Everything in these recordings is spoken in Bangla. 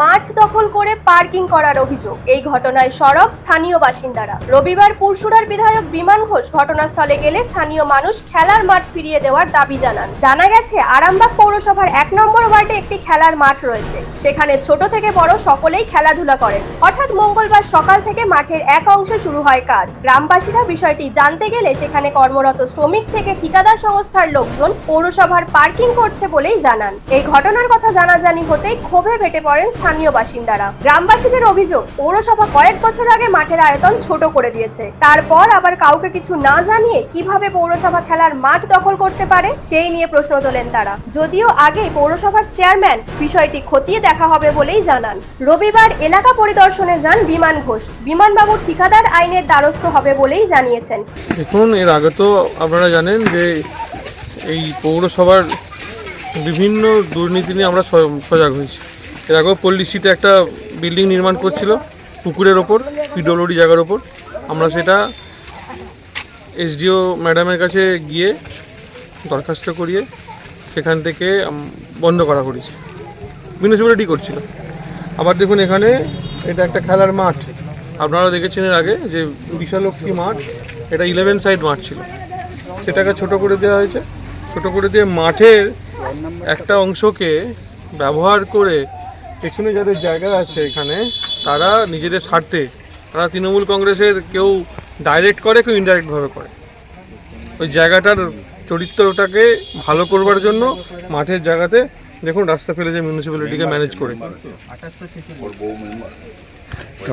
মাঠ দখল করে পার্কিং করার অভিযোগ। এই ঘটনায় সরব স্থানীয় বাসিন্দারা। রবিবার পুরসুরার বিধায়ক বিমান ঘোষ ঘটনাস্থলে গেলে স্থানীয় মানুষ খেলার মাঠ ফিরিয়ে দেওয়ার দাবি জানান। জানা গেছে, আরামবাগ পৌরসভার এক নম্বর ওয়ার্ডে একটি খেলার মাঠ রয়েছে। সেখানে ছোট থেকে বড় সকলেই খেলাধুলা করেন। অর্থাৎ মঙ্গলবার সকাল থেকে মাঠের এক অংশে শুরু হয় কাজ। গ্রামবাসীরা বিষয়টি জানতে গেলে সেখানে কর্মরত শ্রমিক থেকে ঠিকাদার সংস্থার লোকজন পৌরসভার পার্কিং করছে বলেই জানান। এই ঘটনার কথা জানাজানি হতেই ক্ষোভে ফেটে পড়েন স্থানীয় বাসিন্দারা। গ্রামবাসীদের অভিযোগ, পৌরসভা কয়েক বছর আগে মাঠের আয়তন ছোট করে দিয়েছে। তারপর আবার কাউকে কিছু না জানিয়ে কীভাবে পৌরসভা খেলার মাঠ দখল করতে পারে, সেই নিয়ে প্রশ্ন তোলেন তারা। যদিও আগে পৌরসভার চেয়ারম্যান বিষয়টি খতিয়ে দেখা হবে বলেই জানান। রবিবার এলাকা পরিদর্শনে যান বিমান ঘোষ। বিমানবাবু ঠিকাদার আইনের দ্বারস্থ হবে বলেই জানিয়েছেন। দেখুন, এর আগে তো আপনারা জানেন যে এই পৌরসভার বিভিন্ন দুর্নীতি নিয়ে আমরা সজাগ হয়েছি। এর আগেও পল্লিশিতে একটা বিল্ডিং নির্মাণ করছিল, পুকুরের ওপর, পিডব্লিউডি জায়গার ওপর। আমরা সেটা এসডিও ম্যাডামের কাছে গিয়ে দরখাস্ত করিয়ে সেখান থেকে বন্ধ করা করেছি। মিউনিসিপ্যালিটি করছিল। আবার দেখুন এখানে এটা একটা খেলার মাঠ। আপনারা দেখেছেন এর আগে যে বিশালক্ষী মাঠ, এটা ইলেভেন সাইড মাঠ ছিল। সেটাকে ছোট করে দেওয়া হয়েছে। ছোট করে দিয়ে মাঠের একটা অংশকে ব্যবহার করে পেছনে যাদের জায়গা আছে এখানে, তারা নিজেদের স্বার্থে, তারা তৃণমূল কংগ্রেসের কেউ ডাইরেক্ট করে, কেউ ইনডাইরেক্টভাবে করে। ওই জায়গাটার চরিত্রটাকে ভালো করবার জন্য মাঠের জায়গাতে দেখুন রাস্তা ফেলে যে মিউনিসিপ্যালিটিকে ম্যানেজ করে।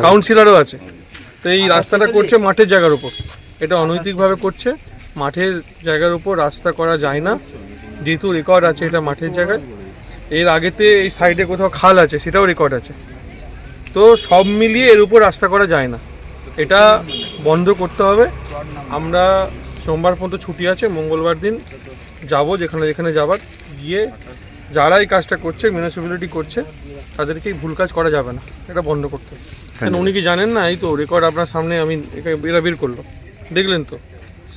কাউন্সিলরও আছে। তো এই রাস্তাটা করছে মাঠের জায়গার উপর। এটা অনৈতিকভাবে করছে। মাঠের জায়গার উপর রাস্তা করা যায় না। যেহেতু রেকর্ড আছে এটা মাঠের জায়গায়। এর আগেতে এই সাইডে কোথাও খাল আছে সেটাও রেকর্ড আছে। তো সব মিলিয়ে এর উপর রাস্তা করা যায় না। এটা বন্ধ করতে হবে। আমরা সোমবার পর্যন্ত ছুটি আছে মঙ্গলবার দিন যাব যেখানে যেখানে যাবার। গিয়ে যারা এই কাজটা করছে মিউনিসিপ্যালিটি করছে তাদেরকে ভুল কাজ করা যাবে না। এটা বন্ধ করতে হবে। কেন উনি কি জানেন না এই তো রেকর্ড আপনার সামনে আমি এরা বের করল। দেখলেন তো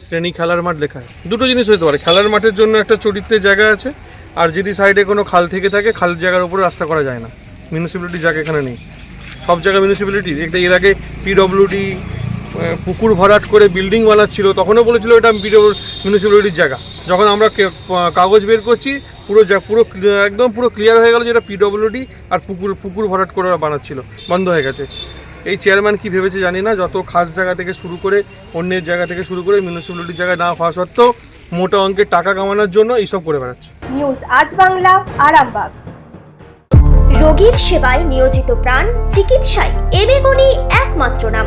শ্রেণি খেলার মাঠ লেখা দুটো জিনিস হতে পারে খেলার মাঠের জন্য একটা চরিত্রের জায়গা আছে আর যদি সাইডে কোনো খাল থেকে থাকে, খাল জায়গার উপরে রাস্তা করা যায় না। মিউনিসিপ্যালিটি জায়গা এখানে নেই। সব জায়গায় মিউনিসিপ্যালিটি একটা এর আগে পিডব্লিউডি পুকুর ভরাট করে বিল্ডিং বানাচ্ছিল, তখনও বলেছিল এটা মিউনিসিপ্যালিটির জায়গা। যখন আমরা কাগজ বের করছি, পুরো পুরো একদম পুরো ক্লিয়ার হয়ে গেল যেটা পিডব্লিউডি আর পুকুর পুকুর ভরাট করে ওরা বানাচ্ছিল। বন্ধ হয়ে গেছে। এই চেয়ারম্যান কি ভেবেছে জানি না, যত খাস জায়গা থেকে শুরু করে, অন্যের জায়গা থেকে শুরু করে মিউনিসিপ্যালিটির জায়গায় না হওয়া সত্ত্বেও মোটা অঙ্কের টাকা কামানোর জন্য এইসব করে বেড়াচ্ছে। নিউজ আজ বাংলা আরামবাগ রোগীর সেবায় নিয়োজিত প্রাণ চিকিৎসায় এবেগুনি একমাত্র নাম।